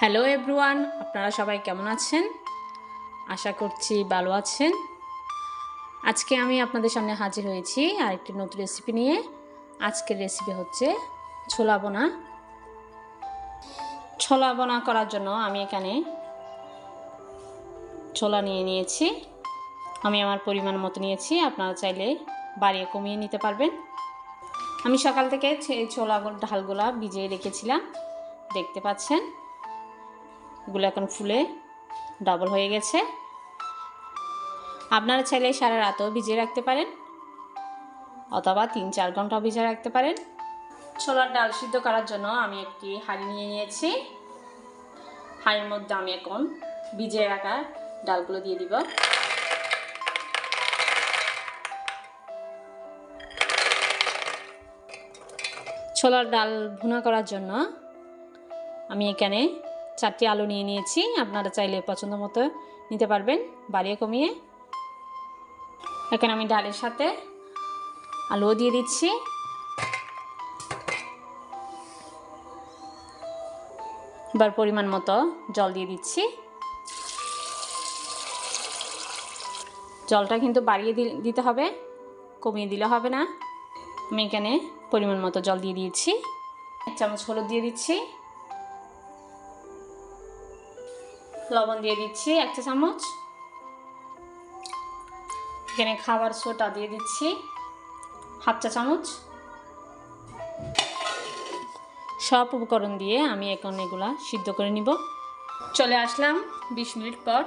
Hello everyone আপনারা সবাই কেমন আছেন? আশা করছি ভালো আছেন। আজকে আমি আপনাদের সামনে হাজির হয়েছি আরেকটি নতুন রেসিপি নিয়ে। আজকের রেসিপি হচ্ছে ছোলা বোনা। ছোলা বোনা করার জন্য আমি এখানে ছোলা নিয়ে নিয়েছি। আমি আমার পরিমাণ মতো নিয়েছি। আপনারা চাইলে বাড়িয়ে কমিয়ে নিতে পারবেন। আমি সকাল থেকে ছোলা ঢালগুলা ভিজিয়ে রেখেছিলাম। দেখতে পাচ্ছেন? এগুলো এখন ফুলে ডাবল হয়ে গেছে। আপনারা চাইলে সারা রাতও ভিজিয়ে রাখতে পারেন, অথবা তিন চার ঘণ্টা ভিজিয়ে রাখতে পারেন। ছোলার ডাল সিদ্ধ করার জন্য আমি একটি হাঁড়ি নিয়ে নিয়েছি। হাঁড়ির মধ্যে আমি এখন ভিজিয়ে রাখা ডালগুলো দিয়ে দিব। ছোলার ডাল ভুনা করার জন্য আমি এখানে চারটি আলু নিয়ে নিয়েছি। আপনারা চাইলে পছন্দ মতো নিতে পারবেন। বাড়িয়ে কমিয়ে। এখানে আমি ডালের সাথে আলুও দিয়ে দিচ্ছি। এবার পরিমাণ মতো জল দিয়ে দিচ্ছি। জলটা কিন্তু বাড়িয়ে দিতে হবে। কমিয়ে দিলে হবে না। আমি এখানে পরিমাণ মতো জল দিয়ে দিয়েছি। এক চামচ হলুদ দিয়ে দিচ্ছি। লবণ দিয়ে দিচ্ছি এক চা চামচ। এখানে খাবার সোটা দিয়ে দিচ্ছি হাফ চা চামচ। সব উপকরণ দিয়ে আমি এখন এগুলা সিদ্ধ করে নিব। চলে আসলাম বিশ মিনিট পর।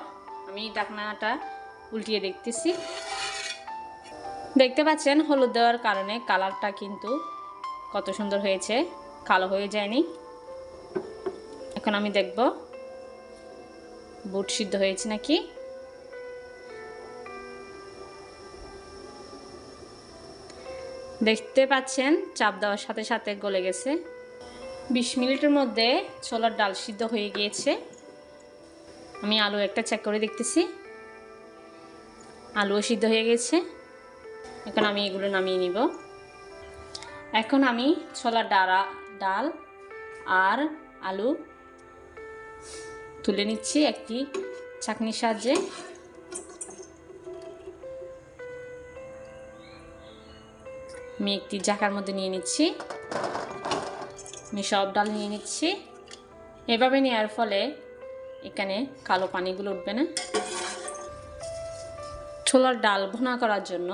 আমি ডাকনাটা উল্টিয়ে দেখতেছি। দেখতে পাচ্ছেন, হলুদ দেওয়ার কারণে কালারটা কিন্তু কত সুন্দর হয়েছে, কালো হয়ে যায়নি। এখন আমি দেখব বুট সিদ্ধ হয়েছে নাকি? দেখতে পাচ্ছেন, চাপ দেওয়ার সাথে সাথে গলে গেছে। বিশ মিনিটের মধ্যে ছোলার ডাল সিদ্ধ হয়ে গিয়েছে। আমি আলু একটা চেক করে দেখতেছি। আলুও সিদ্ধ হয়ে গেছে। এখন আমি এগুলো নামিয়ে নিব। এখন আমি ছোলার ডাড়া ডাল আর আলু তুলে নিচ্ছি একটি চাকনির সাহায্যে। আমি একটি জাকার মধ্যে নিয়ে নিচ্ছি। আমি সব ডাল নিয়ে নিচ্ছি। এভাবে নেওয়ার ফলে এখানে কালো পানিগুলো উঠবে না। ছোলার ডাল ভুনা করার জন্য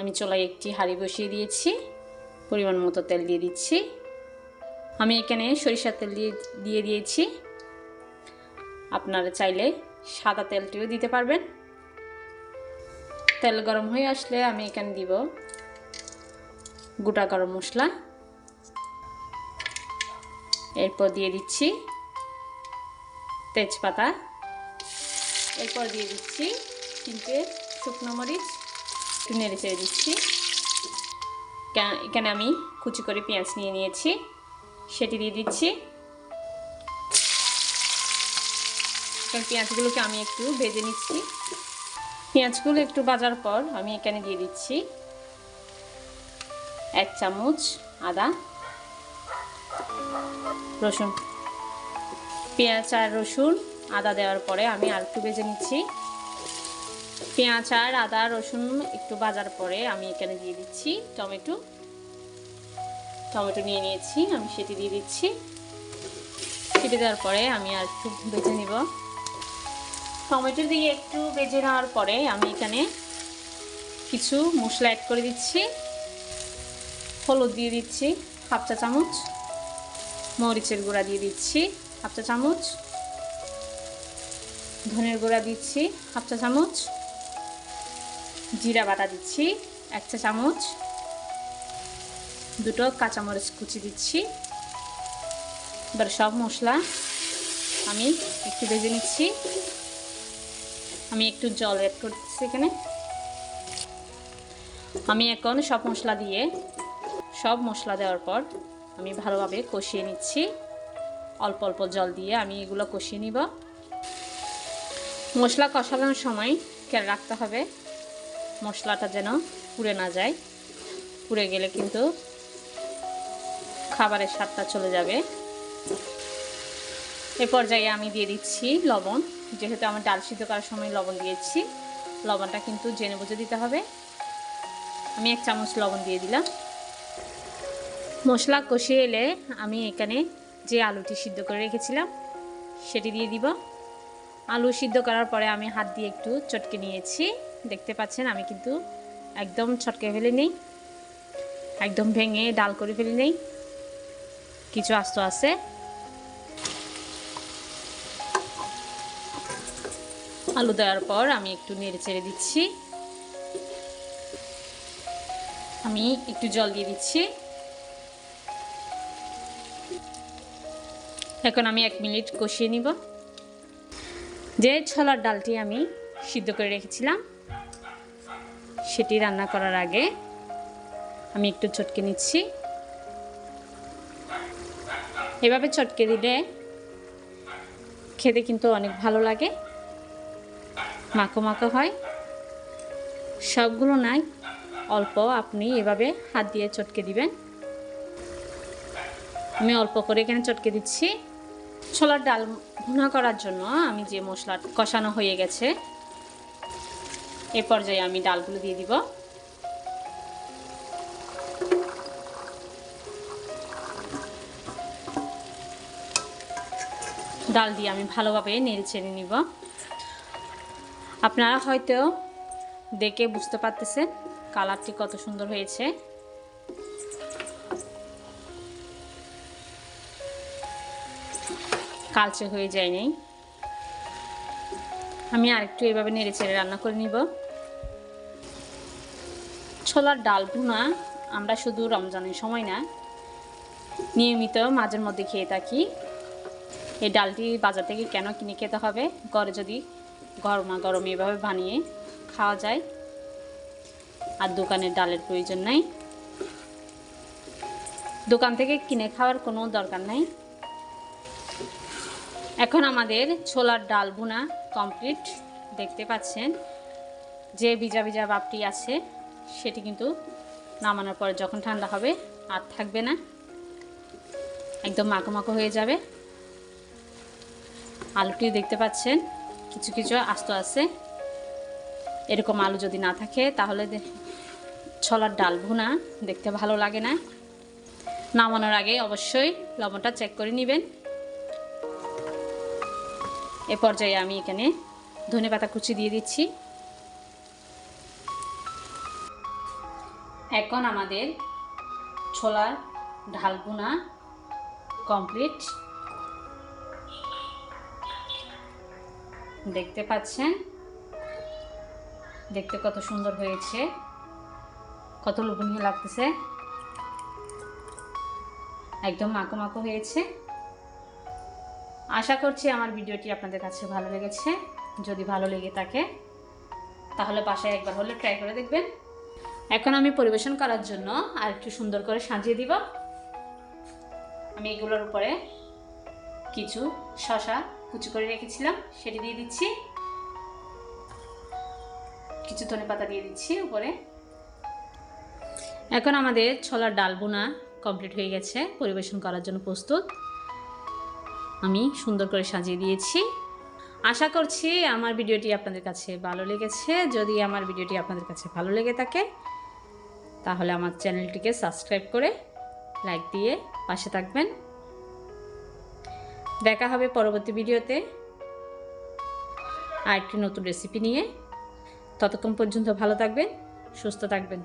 আমি চোলায় একটি হাঁড়ি বসিয়ে দিয়েছি। পরিমাণ মতো তেল দিয়ে দিচ্ছি। আমি এখানে সরিষার তেল দিয়ে দিয়ে দিয়েছি। আপনারা চাইলে সাদা তেলটিও দিতে পারবেন। তেল গরম হয়ে আসলে আমি এখানে দিব গোটা গরম মশলা। এরপর দিয়ে দিচ্ছি তেজপাতা। এরপর দিয়ে দিচ্ছি তিনটে শুকনো মরিচ, একটু নেড়ে চেড়ে দিচ্ছি। এখানে আমি কুচি করে পেঁয়াজ নিয়ে নিয়েছি। সেটি দিয়ে দিচ্ছি। এখানে পেঁয়াজগুলোকে আমি একটু ভেজে নিচ্ছি। পেঁয়াজগুলো একটু বাজার পর আমি এখানে দিয়ে দিচ্ছি এক চামচ আদা, রসুন। পেঁয়াজ আর রসুন আদা দেওয়ার পরে আমি আর একটু ভেজে নিচ্ছি। পেঁয়াজ আর আদা, রসুন একটু বাজার পরে আমি এখানে দিয়ে দিচ্ছি টমেটো। টমেটো নিয়ে নিয়েছি, আমি সেটি দিয়ে দিচ্ছি। সেটি দেওয়ার পরে আমি আর একটু ভেজে নিব। টমেটো দিয়ে একটু ভেজে নেওয়ার পরে আমি এখানে কিছু মশলা অ্যাড করে দিচ্ছি। হলুদ দিয়ে দিচ্ছি, হাফ চা চামচ। মরিচের গুঁড়া দিয়ে দিচ্ছি, হাফ চা চামচ। ধনের গুঁড়া দিচ্ছি, হাফ চা চামচ। জিরা বাটা দিচ্ছি, এক চা চামচ। দুটো কাঁচামরিচ কুচি দিচ্ছি। এবার সব মশলা আমি একটু ভেজে নিচ্ছি। আমি একটু জল অ্যাড করতেছি এখানে। আমি এখন সব মশলা দিয়ে, সব মশলা দেওয়ার পর আমি ভালোভাবে কষিয়ে নিচ্ছি। অল্প অল্প জল দিয়ে আমি এগুলো কষিয়ে নিব। মশলা কষানোর সময় খেয়াল রাখতে হবে, মশলাটা যেন পুড়ে না যায়। পুড়ে গেলে কিন্তু খাবারের স্বাদটা চলে যাবে। এ পর্যায়ে আমি দিয়ে দিচ্ছি লবণ। যেহেতু আমার ডাল সিদ্ধ করার সময় লবণ দিয়েছি, লবণটা কিন্তু জেনে বুঝে দিতে হবে। আমি এক চামচ লবণ দিয়ে দিলাম। মশলা কষিয়ে এলে আমি এখানে যে আলুটি সিদ্ধ করে রেখেছিলাম, সেটি দিয়ে দিব। আলু সিদ্ধ করার পরে আমি হাত দিয়ে একটু চটকে নিয়েছি। দেখতে পাচ্ছেন, আমি কিন্তু একদম ছটকে ফেলে নেই একদম ভেঙে ডাল করে ফেলি নেই কিছু আস্ত আছে। আলু দেওয়ার পর আমি একটু নেড়ে চেড়ে দিচ্ছি। আমি একটু জল দিয়ে দিচ্ছি। এখন আমি এক মিনিট কষিয়ে নিব। যে ছোলার ডালটি আমি সিদ্ধ করে রেখেছিলাম, সেটি রান্না করার আগে আমি একটু চটকে নিচ্ছি। এভাবে চটকে দিলে খেতে কিন্তু অনেক ভালো লাগে। মাখো মাখো হয়। সবগুলো নাই, অল্প আপনি এভাবে হাত দিয়ে চটকে দিবেন। আমি অল্প করে এখানে চটকে দিচ্ছি। ছোলার ডাল ভুনা করার জন্য আমি যে মশলা কষানো হয়ে গেছে, এ পর্যায়ে আমি ডালগুলো দিয়ে দিব। ডাল দিয়ে আমি ভালোভাবে নেড়ে ছেড়ে নিব। আপনারা হয়তো দেখে বুঝতে পারতেছেন কালারটি কত সুন্দর হয়েছে। কালচে হয়ে যায়নি। আমি আরেকটু এভাবে নেড়ে চেড়ে রান্না করে নিব। ছোলার ডাল ভুনা আমরা শুধু রমজানের সময় না, নিয়মিত মাঝের মধ্যে খেয়ে থাকি। এই ডালটি বাজার থেকে কেন কিনে খেতে হবে? ঘরে যদি গরমা গরম এভাবে বানিয়ে খাওয়া যায়। আর দোকানের ডালের প্রয়োজন নাই। দোকান থেকে কিনে খাওয়ার কোনো দরকার নাই। এখন আমাদের ছোলার ডাল বোনা কমপ্লিট। দেখতে পাচ্ছেন যে ভিজা ভিজা বাপটি আছে, সেটি কিন্তু নামানোর পরে যখন ঠান্ডা হবে আর থাকবে না, একদম মাখো মাখো হয়ে যাবে। আলুটি দেখতে পাচ্ছেন। কিছু কিছু আস্ত আছে। এরকম আলু যদি না থাকে, তাহলে ছোলার ডাল ভুনা, দেখতে ভালো লাগে না। নামানোর আগে অবশ্যই লবণটা চেক করে নেবেন। এ পর্যায়ে আমি এখানে ধনে পাতা কুচি দিয়ে দিচ্ছি। এখন আমাদের ছোলার ঢাল ভুনা কমপ্লিট দেখতে পাচ্ছেন? দেখতে কত সুন্দর হয়েছে। কত লোভনীয় লাগতেছে। একদম মাখো মাখো হয়েছে। আশা করছি আমার ভিডিওটি আপনাদের কাছে ভালো লেগেছে। যদি ভালো লেগে থাকে, তাহলে বাসায় একবার হলে ট্রাই করে দেখবেন। এখন আমি পরিবেশন করার জন্য আর একটু সুন্দর করে সাজিয়ে দিব। আমি এগুলোর উপরে কিছু শশা কুচি করে রেখেছিলাম, সেটি দিয়ে দিচ্ছি। কিছু ধনে পাতা দিয়ে দিচ্ছি উপরে। এখন আমাদের ছোলার ডাল বোনা কমপ্লিট হয়ে গেছে, পরিবেশন করার জন্য প্রস্তুত। আমি সুন্দর করে সাজিয়ে দিয়েছি। আশা করছি আমার ভিডিওটি আপনাদের কাছে ভালো লেগেছে। যদি আমার ভিডিওটি আপনাদের কাছে ভালো লেগে থাকে, তাহলে আমার চ্যানেলটিকে সাবস্ক্রাইব করে লাইক দিয়ে পাশে থাকবেন। দেখা হবে পরবর্তী ভিডিওতে। আরেকটি নতুন রেসিপি নিয়ে। ততক্ষণ পর্যন্ত ভালো থাকবেন সুস্থ থাকবেন।